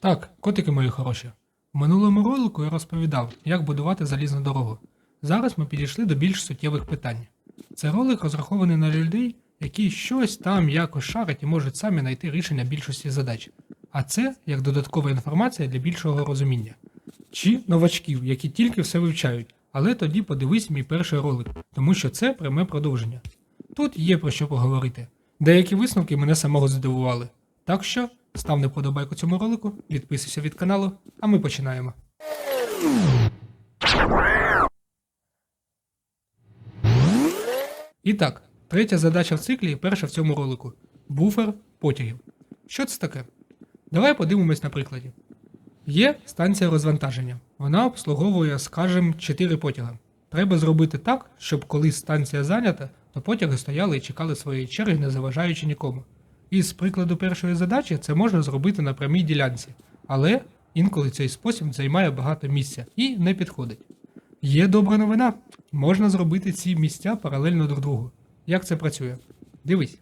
Так, котики мої хороші. В минулому ролику я розповідав, як будувати залізну дорогу. Зараз ми підійшли до більш суттєвих питань. Це ролик розрахований на людей, які щось там якось шарять і можуть самі знайти рішення більшості задач. А це як додаткова інформація для більшого розуміння. Чи новачків, які тільки все вивчають, але тоді подивись мій перший ролик, тому що це пряме продовження. Тут є про що поговорити. Деякі висновки мене самого здивували. Так що став не подобайку цьому ролику, підписуйся від каналу, а ми починаємо. І так, третя задача в циклі перша в цьому ролику буфер потягів. Що це таке? Давай подивимось на прикладі. Є станція розвантаження. Вона обслуговує, скажімо, 4 потяги. Треба зробити так, щоб коли станція зайнята, то потяги стояли і чекали своєї черги, не заважаючи нікому. І з прикладу першої задачі це можна зробити на прямій ділянці, але інколи цей спосіб займає багато місця і не підходить. Є добра новина. Можна зробити ці місця паралельно друг другу. Як це працює? Дивись.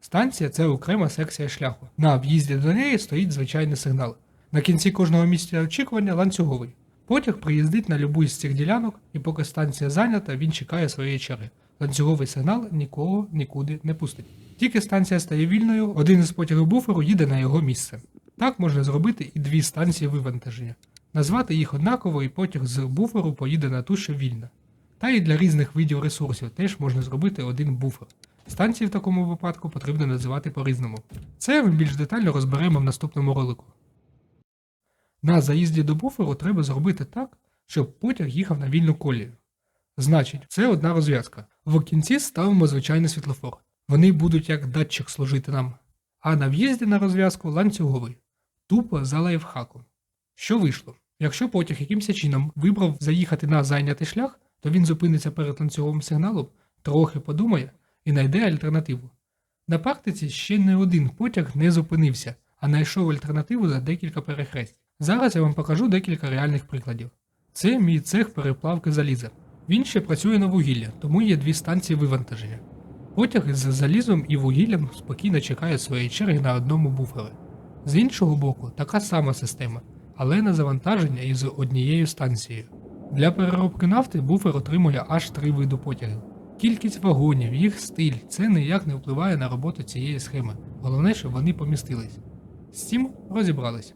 Станція це окрема секція шляху. На в'їзді до неї стоїть звичайний сигнал. На кінці кожного місця очікування ланцюговий. Потяг приїздить на любу з цих ділянок, і поки станція зайнята, він чекає своєї черги. Ланцюговий сигнал нікого нікуди не пустить. Тільки станція стає вільною, один із потягів буферу їде на його місце. Так можна зробити і дві станції вивантаження. Назвати їх однаково, і потяг з буферу поїде на ту, що вільна. Та і для різних видів ресурсів теж можна зробити один буфер. Станції в такому випадку потрібно називати по-різному. Це ми більш детально розберемо в наступному ролику. На заїзді до буферу треба зробити так, щоб потяг їхав на вільну колію. Значить, це одна розв'язка. В кінці ставимо звичайний світлофор. Вони будуть як датчик служити нам. А на в'їзді на розв'язку ланцюговий. Тупо за лайфхаком. Що вийшло? Якщо потяг якимось чином вибрав заїхати на зайнятий шлях, то він зупиниться перед ланцюговим сигналом, трохи подумає і знайде альтернативу. На практиці ще не один потяг не зупинився, а знайшов альтернативу за декілька перехресть. Зараз я вам покажу декілька реальних прикладів. Це мій цех переплавки заліза. Він ще працює на вугілля, тому є дві станції вивантаження. Потяг із залізом і вугіллям спокійно чекає своєї черги на одному буфері. З іншого боку, така сама система, але на завантаження із однією станцією. Для переробки нафти буфер отримує аж три види потягів. Кількість вагонів, їх стиль це ніяк не впливає на роботу цієї схеми. Головне, щоб вони помістились. З цим розібрались.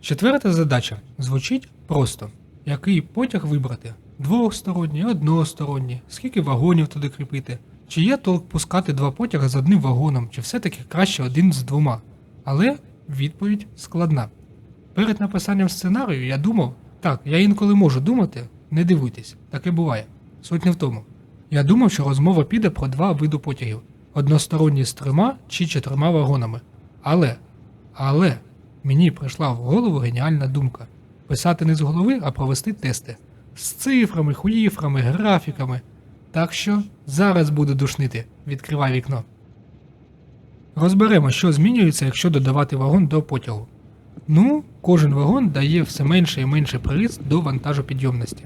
Четверта задача звучить просто: який потяг вибрати? Двосторонній, односторонній, скільки вагонів туди кріпити? Чи є толк пускати два потяги з одним вагоном, чи все-таки краще один з двома? Але відповідь складна. Перед написанням сценарію я думав, так, я інколи можу думати, не дивуйтесь, таке буває. Суть не в тому. Я думав, що розмова піде про два види потягів: односторонні з трьома чи чотирма вагонами. Але, але мені прийшла в голову геніальна думка писати не з голови, а провести тести з цифрами, хуїфрами, графіками. Так що зараз буду душнити. Відкривай вікно. Розберемо, що змінюється, якщо додавати вагон до потягу. Ну, кожен вагон дає все менше і менше приріст до вантажопідйомності.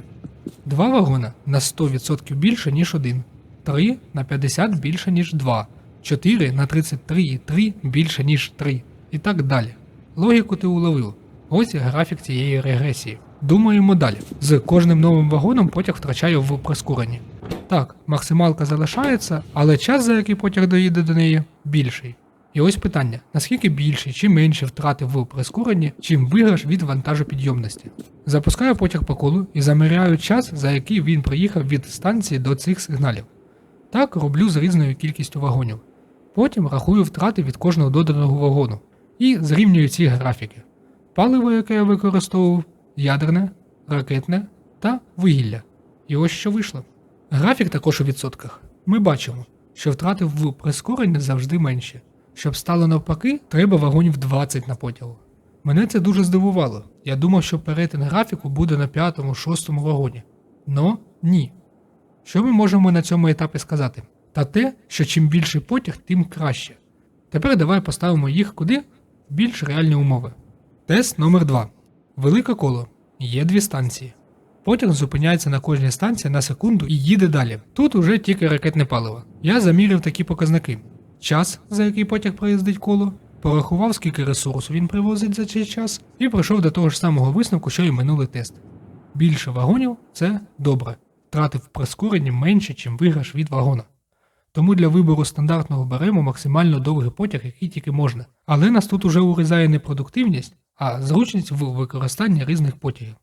Два вагона на 100% більше, ніж один, 3 на 50 більше, ніж 2, 4 на 33,3 більше, ніж 3 і так далі. Логіку ти уловив. Ось графік цієї регресії. Думаємо далі. З кожним новим вагоном потяг втрачає в прискоренні. Так, максималка залишається, але час, за який потяг доїде до неї, більший. І ось питання: наскільки більше чи менше втрати в прискоренні, чим виграш від вантажопідйомності. Запускаю потяг по колу і заміряю час, за який він приїхав від станції до цих сигналів. Так роблю з різною кількістю вагонів. Потім рахую втрати від кожного доданого вагону і зрівнюю ці графіки. Паливо, яке я використовував, ядерне, ракетне та вугілля. І ось що вийшло. Графік також у відсотках. Ми бачимо, що втрати в прискоренні завжди менші. Щоб стало навпаки, треба вагонів 20 на потягу. Мене це дуже здивувало. Я думав, що перетин графіку буде на п'ятому-шостому вагоні. Но ні. Що ми можемо на цьому етапі сказати? Та те, що чим більший потяг, тим краще. Тепер давай поставимо їх куди? В більш реальні умови. Тест номер 2 Велике коло. Є дві станції. Потяг зупиняється на кожній станції на секунду і їде далі. Тут уже тільки ракетне паливо. Я заміряв такі показники: час, за який потяг проїздить коло, порахував, скільки ресурсу він привозить за цей час, і прийшов до того ж самого висновку, що і минулий тест. Більше вагонів це добре. Тратив прискоренні менше, чим виграш від вагона. Тому для вибору стандартного беремо максимально довгий потяг, який тільки можна. Але нас тут уже урізає не продуктивність, а зручність в використанні різних потягів.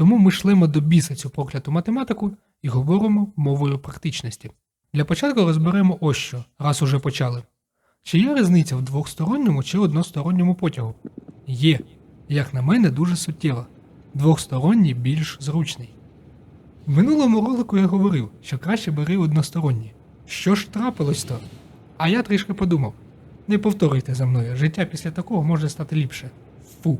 Тому ми шлемо до біса цю прокляту математику і говоримо мовою практичності. Для початку розберемо ось що, раз уже почали. Чи є різниця в двохсторонньому чи односторонньому потягу? Є. Як на мене, дуже суттєва. Двохсторонній більш зручний. В минулому ролику я говорив, що краще бери односторонні. Що ж трапилось то? А я трішки подумав. Не повторюйте за мною, життя після такого може стати ліпше. Фу.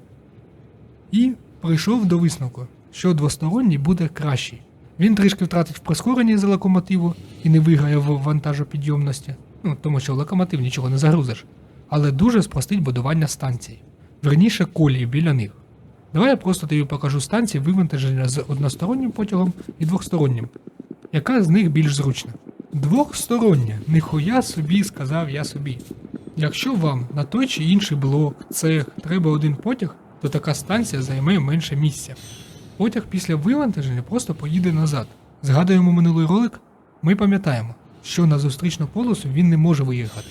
І прийшов до висновку, що двосторонній буде кращий. Він трішки втратить в прискоренні за локомотиву і не виграє в вантажопідйомності, ну тому що локомотив нічого не загрузиш, але дуже спростить будування станції. Верніше колії біля них. Давай я просто тобі покажу станції вивантаження з одностороннім потягом і двохстороннім. Яка з них більш зручна? Двохстороння, ніхуя собі сказав я собі. Якщо вам на той чи інший блок, цех треба один потяг, то така станція займе менше місця. Потяг після вивантаження просто поїде назад. Згадуємо минулий ролик, ми пам'ятаємо, що на зустрічну полосу він не може виїхати.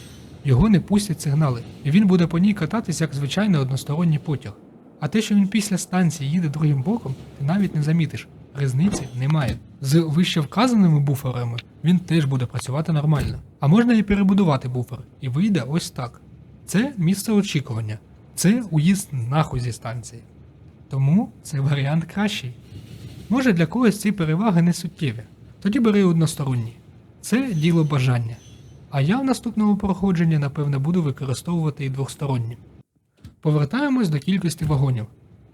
Його не пустять сигнали, і він буде по ній кататись як звичайний односторонній потяг. А те, що він після станції їде другим боком, ти навіть не замітиш. Різниці немає. З вище вказаними буферами він теж буде працювати нормально. А можна і перебудувати буфер, і вийде ось так. Це місце очікування, це уїзд нахуй зі станції. Тому це варіант кращий. Може для когось ці переваги не суттєві. Тоді бери односторонні. Це діло бажання. А я в наступному проходженні, напевне, буду використовувати і двосторонні. Повертаємось до кількості вагонів.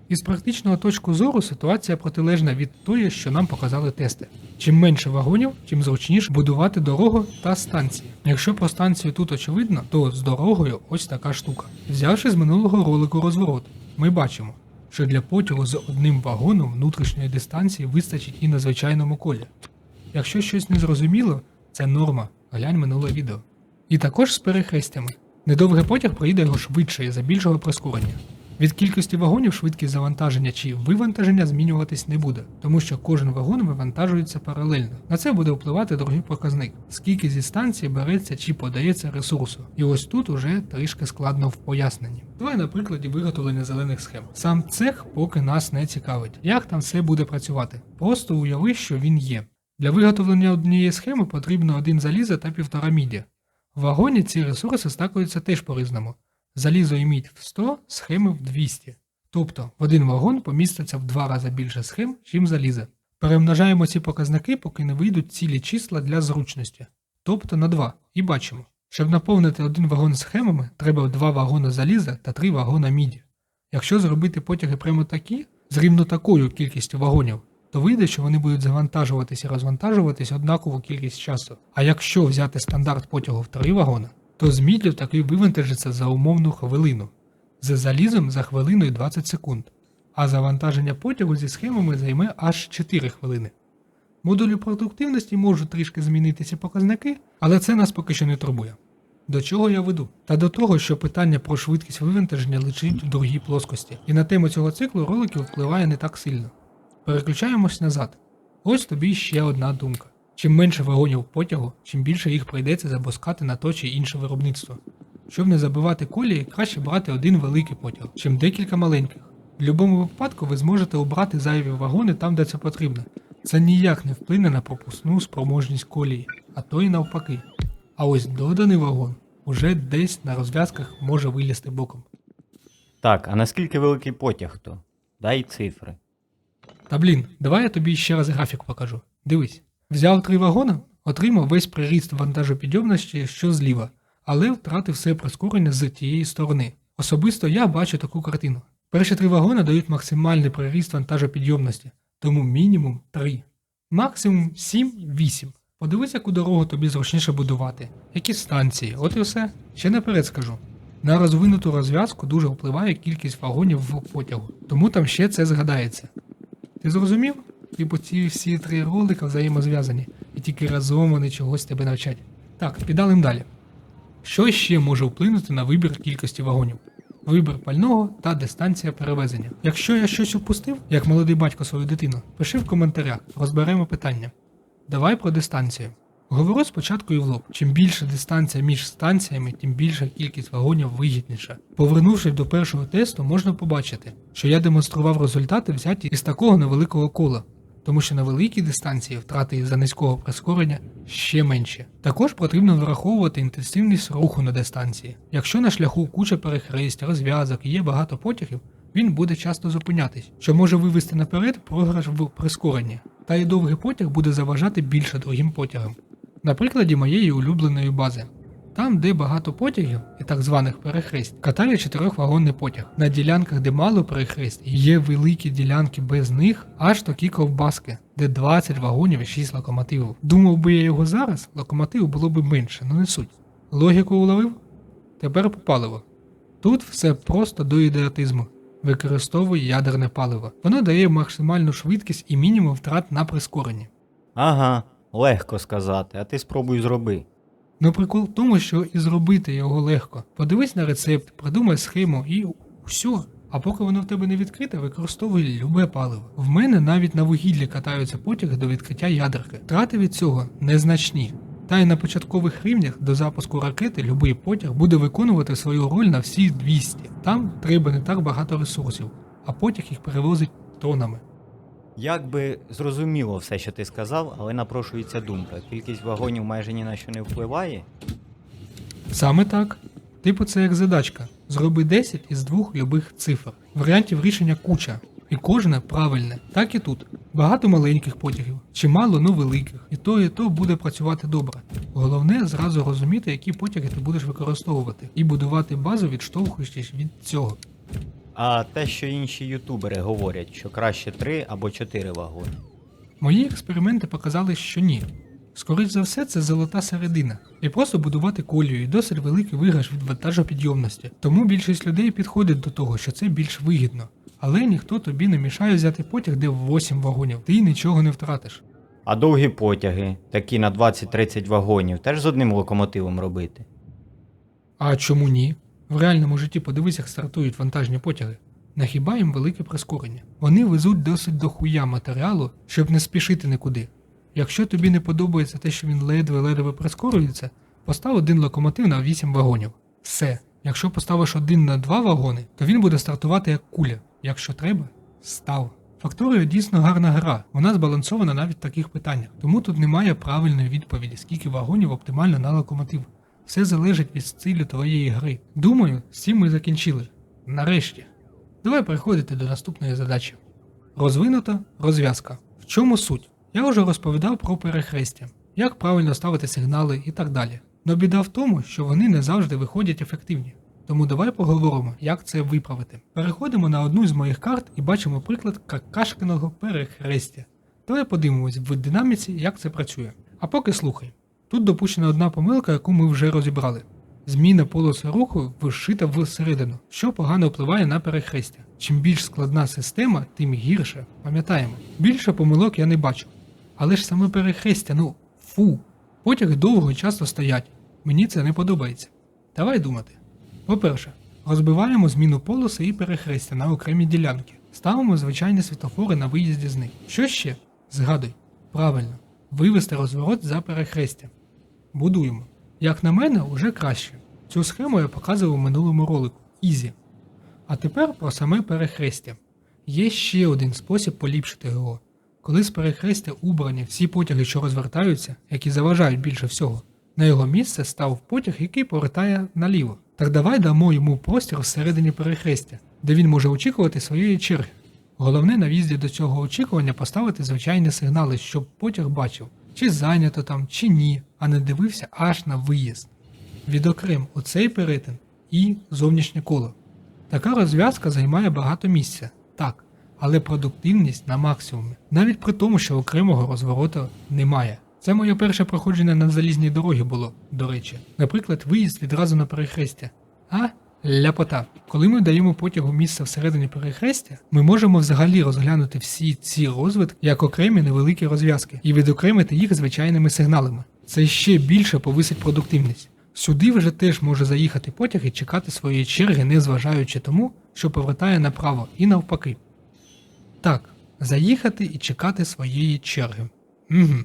Із практичного точку зору ситуація протилежна від тої, що нам показали тести. Чим менше вагонів, тим зручніше будувати дорогу та станції. Якщо про станцію тут очевидно, то з дорогою ось така штука. Взявши з минулого ролику розворот, ми бачимо, що для потягу з одним вагоном внутрішньої дистанції вистачить і на звичайному колі. Якщо щось не зрозуміло, це норма, глянь минуле відео. І також з перехрестями. Недовгий потяг проїде його швидше і за більшого прискорення. Від кількості вагонів швидкість завантаження чи вивантаження змінюватись не буде, тому що кожен вагон вивантажується паралельно. На це буде впливати другий показник, скільки зі станції береться чи подається ресурсу. І ось тут уже трішки складно в поясненні. Давай на прикладі виготовлення зелених схем. Сам цех поки нас не цікавить, як там все буде працювати. Просто уяви, що він є. Для виготовлення однієї схеми потрібно один заліза та півтора міді. В вагоні ці ресурси стакуються теж по-різному. Залізо і в 100, схеми в 200. Тобто в один вагон поміститься в два рази більше схем, чим заліза. Перемножаємо ці показники, поки не вийдуть цілі числа для зручності. Тобто на 2. І бачимо. Щоб наповнити один вагон схемами, треба 2 вагони заліза та 3 вагона міді. Якщо зробити потяги прямо такі, з рівно такою кількістю вагонів, то вийде, що вони будуть завантажуватись і розвантажуватись однакову кількість часу. А якщо взяти стандарт потягу в 3 вагона, то з мідлю такий вивантажиться за умовну хвилину, з залізом за хвилину і 20 секунд, а завантаження потягу зі схемами займе аж 4 хвилини. Модулю продуктивності можуть трішки змінити ці показники, але це нас поки що не турбує. До чого я веду? Та до того, що питання про швидкість вивантаження лежить в другій плоскості, і на тему цього циклу роликів впливає не так сильно. Переключаємось назад. Ось тобі ще одна думка. Чим менше вагонів потягу, чим більше їх прийдеться запускати на то чи інше виробництво. Щоб не забивати колії, краще брати один великий потяг, чим декілька маленьких. В будь-якому випадку ви зможете обрати зайві вагони там, де це потрібно. Це ніяк не вплине на пропускну спроможність колії, а то й навпаки. А ось доданий вагон уже десь на розв'язках може вилізти боком. Так, а наскільки великий потяг то? Дай цифри. Та блін, давай я тобі ще раз графік покажу. Дивись. Взяв три вагони, отримав весь приріст вантажопідйомності, що зліва, але втратив все прискорення з тієї сторони. Особисто я бачу таку картину. Перші три вагони дають максимальний приріст вантажопідйомності, тому мінімум 3. Максимум 7-8. Подивись, яку дорогу тобі зручніше будувати, які станції, от і все. Ще наперед скажу. На розвинуту розв'язку дуже впливає кількість вагонів в потягу, тому там ще це згадається. Ти зрозумів? Типу ці всі три ролика взаємозв'язані, і тільки разом вони чогось тебе навчать. Так, підалим далі. Що ще може вплинути на вибір кількості вагонів? Вибір пального та дистанція перевезення. Якщо я щось упустив, як молодий батько свою дитину, пиши в коментарях, розберемо питання. Давай про дистанцію. Говорю спочатку і в лоб. Чим більша дистанція між станціями, тим більша кількість вагонів вигідніша. Повернувшись до першого тесту, можна побачити, що я демонстрував результати взяті із такого невеликого кола, тому що на великій дистанції втрати із-за низького прискорення ще менші. Також потрібно враховувати інтенсивність руху на дистанції. Якщо на шляху куча перехресть, розв'язок і є багато потягів, він буде часто зупинятись, що може вивести наперед програш в прискоренні. Та й довгий потяг буде заважати більше другим потягам. На прикладі моєї улюбленої бази. Там, де багато потягів і так званих перехресть, катає чотирьохвагонний потяг. На ділянках, де мало перехресть, є великі ділянки без них, аж такі ковбаски, де 20 вагонів і 6 локомотивів. Думав би я його зараз, локомотивів було б менше, ну не суть. Логіку уловив? Тепер по паливу. Тут все просто до ідеатизму. Використовуй ядерне паливо. Воно дає максимальну швидкість і мінімум втрат на прискоренні. Ага, легко сказати, а ти спробуй зроби. Ну прикол в тому, що і зробити його легко. Подивись на рецепт, придумай схему і все. А поки воно в тебе не відкрите, використовуй любе паливо. В мене навіть на вугіллі катаються потяги до відкриття ядерки. Втрати від цього незначні. Та й на початкових рівнях до запуску ракети любий потяг буде виконувати свою роль на всі 200. Там треба не так багато ресурсів, а потяг їх перевозить тонами. Як би зрозуміло все, що ти сказав, але напрошується думка. Кількість вагонів майже ні на що не впливає. Саме так. Типу це як задачка. Зроби 10 із двох любих цифр. Варіантів рішення куча. І кожне правильне. Так і тут. Багато маленьких потягів, чимало ну великих. І то, і то буде працювати добре. Головне зразу розуміти, які потяги ти будеш використовувати, і будувати базу, відштовхуючись від цього. А те, що інші ютубери говорять, що краще 3 або 4 вагони. Мої експерименти показали, що ні. Скоріш за все, це золота середина. І просто будувати колію і досить великий виграш від вантажопідйомності. Тому більшість людей підходить до того, що це більш вигідно. Але ніхто тобі не мішає взяти потяг, де 8 вагонів, ти нічого не втратиш. А довгі потяги, такі на 20-30 вагонів, теж з одним локомотивом робити. А чому ні? В реальному житті подивись, як стартують вантажні потяги. На хіба їм велике прискорення. Вони везуть досить дохуя матеріалу, щоб не спішити нікуди. Якщо тобі не подобається те, що він ледве-ледве прискорюється, постав один локомотив на 8 вагонів. Все. Якщо поставиш один на 2 вагони, то він буде стартувати як куля. Якщо треба, став. Факторія дійсно гарна гра, вона збалансована навіть в таких питаннях, тому тут немає правильної відповіді, скільки вагонів оптимально на локомотив. Все залежить від стилю твоєї гри. Думаю, з цим ми закінчили. Нарешті. Давай переходити до наступної задачі. Розвинута розв'язка. В чому суть? Я вже розповідав про перехрестя, як правильно ставити сигнали і так далі. Но біда в тому, що вони не завжди виходять ефективні. Тому давай поговоримо, як це виправити. Переходимо на одну з моїх карт і бачимо приклад какашкиного перехрестя. Давай подивимось в динаміці, як це працює. А поки слухай. Тут допущена одна помилка, яку ми вже розібрали. Зміна полоси руху вшита всередину, що погано впливає на перехрестя. Чим більш складна система, тим гірше. Пам'ятаємо. Більше помилок я не бачу. Але ж саме перехрестя, ну фу. Потяги довго і часто стоять. Мені це не подобається. Давай думати. По-перше, розбиваємо зміну полоси і перехрестя на окремі ділянки. Ставимо звичайні світлофори на виїзді з них. Що ще? Згадуй. Правильно. Вивести розворот за перехрестя. Будуємо. Як на мене, уже краще. Цю схему я показував у минулому ролику. Ізі. А тепер про саме перехрестя. Є ще один спосіб поліпшити його. Коли з перехрестя убрані всі потяги, що розвертаються, які заважають більше всього, на його місце став потяг, який повертає наліво. Так давай дамо йому простір всередині перехрестя, де він може очікувати своєї черги. Головне на в'їзді до цього очікування поставити звичайні сигнали, щоб потяг бачив, чи зайнято там, чи ні, а не дивився аж на виїзд. Відокрем оцей перетин і зовнішнє коло. Така розв'язка займає багато місця, так, але продуктивність на максимумі, навіть при тому, що окремого розвороту немає. Це моє перше проходження на залізній дорогі було, до речі. Наприклад, виїзд відразу на перехрестя. А? Ляпота. Коли ми даємо потягу місце всередині перехрестя, ми можемо взагалі розглянути всі ці розвитки як окремі невеликі розв'язки і відокремити їх звичайними сигналами. Це ще більше повисить продуктивність. Сюди вже теж може заїхати потяг і чекати своєї черги, не зважаючи тому, що повертає направо і навпаки. Так, заїхати і чекати своєї черги. Угу.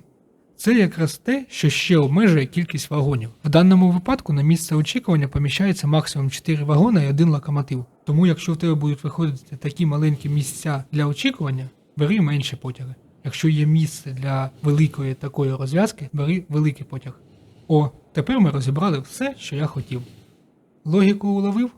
Це якраз те, що ще обмежує кількість вагонів. В даному випадку на місце очікування поміщається максимум 4 вагони і один локомотив. Тому якщо в тебе будуть виходити такі маленькі місця для очікування, бери менші потяги. Якщо є місце для великої такої розв'язки, бери великий потяг. О, тепер ми розібрали все, що я хотів. Логіку уловив?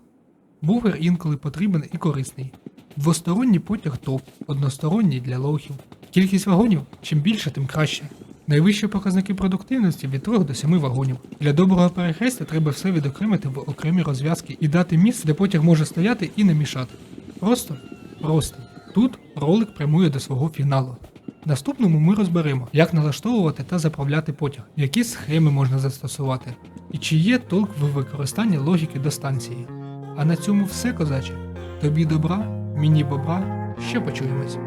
Буфер інколи потрібен і корисний. Двосторонній потяг топ, односторонній для лохів. Кількість вагонів чим більше, тим краще. Найвищі показники продуктивності від 3 до 7 вагонів. Для доброго перехрестя треба все відокремити в окремі розв'язки і дати місце, де потяг може стояти і не мішати. Просто, просто. Тут ролик прямує до свого фіналу. Наступному ми розберемо, як налаштовувати та заправляти потяг, які схеми можна застосувати, і чи є толк в використанні логіки до станції. А на цьому все, козаче. Тобі добра, мені бобра, ще почуємось.